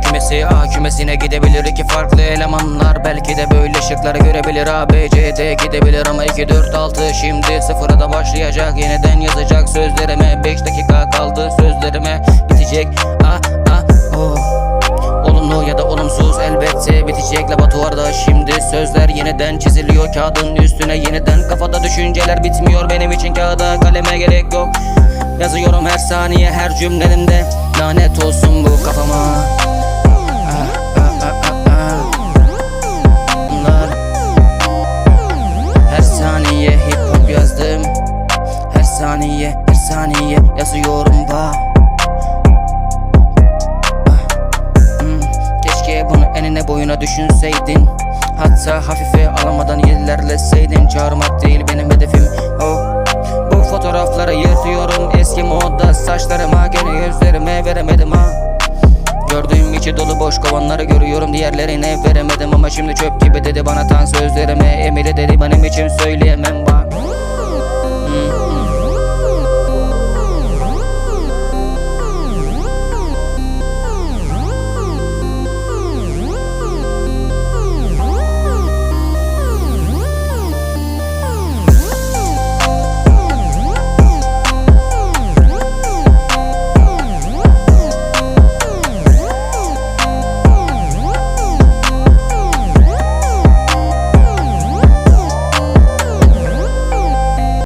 Kümesi A kümesine gidebilir. İki farklı elemanlar Belki de böyle şıkları görebilir. A B C D gidebilir ama 2 4 6 Şimdi sıfıra da başlayacak. Yeniden yazacak sözlerime. 5 dakika kaldı sözlerime. Bitecek. A A O. Olumlu ya da olumsuz elbette bitecek laboratuvarda. Şimdi Sözler yeniden çiziliyor. Kağıdın üstüne yeniden Kafada düşünceler bitmiyor. Benim için kağıda kaleme gerek yok. Yazıyorum her saniye her cümlemde Lanet olsun bu kafama saniye her saniye yazıyorum bak Hmm, Keşke bunu enine boyuna düşünseydin. Hatta hafife alamadan ilerleseydin. Çağırmak değil benim hedefim oh. Bu fotoğrafları yırtıyorum eski modda. Saçlarıma gene gözlerime veremedim ha. Gördüğüm içi dolu boş kovanları görüyorum. Diğerlerine veremedim ama şimdi çöp gibi dedi bana tan sözlerime